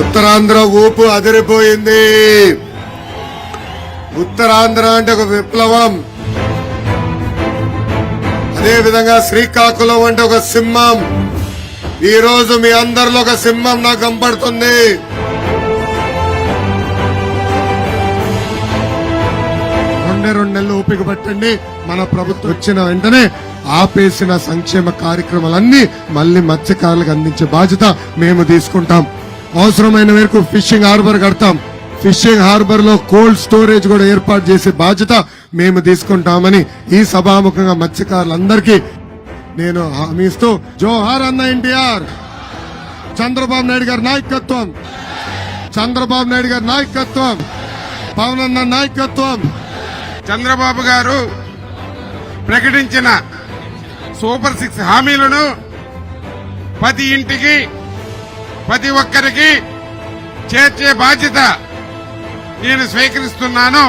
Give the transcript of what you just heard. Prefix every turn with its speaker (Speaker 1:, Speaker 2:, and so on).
Speaker 1: ఉత్తరాంధ్ర ఊపు అదిరిపోయింది. ఉత్తరాంధ్ర అంటే ఒక విప్లవం. అదే విధంగా శ్రీకాకుళం అంటే ఒక సింహం. ఈ రోజు మీ అందరిలో ఒక సింహం నాకు కనపడుతుంది. నెలలు ఓపిక పట్టండి. మన ప్రభుత్వం వచ్చిన వెంటనే ఆపేసిన సంక్షేమ కార్యక్రమాలన్నీ మళ్ళీ మత్స్యకారులకు అందించే బాధ్యత మేము తీసుకుంటాం. అవసరమైన మేరకు ఫిషింగ్ హార్బర్ కడతాం. ఫిషింగ్ హార్బర్లో కోల్డ్ స్టోరేజ్ కూడా ఏర్పాటు చేసే బాధ్యత మేము తీసుకుంటామని ఈ సభాముఖంగా మత్స్యకారులందరికీ నేను హామీ ఇస్తూ జోహార్ అన్న ఎన్టీఆర్ చంద్రబాబు నాయుడు గారి నాయకత్వం. చంద్రబాబు నాయుడు గారి నాయకత్వం. పవన్ అన్న నాయకత్వం.
Speaker 2: చంద్రబాబు గారు ప్రకటించిన సూపర్ సిక్స్ హామీలను ప్రతి ఇంటికి ప్రతి ఒక్కరికి చేర్చే బాధ్యత నేను స్వీకరిస్తున్నాను.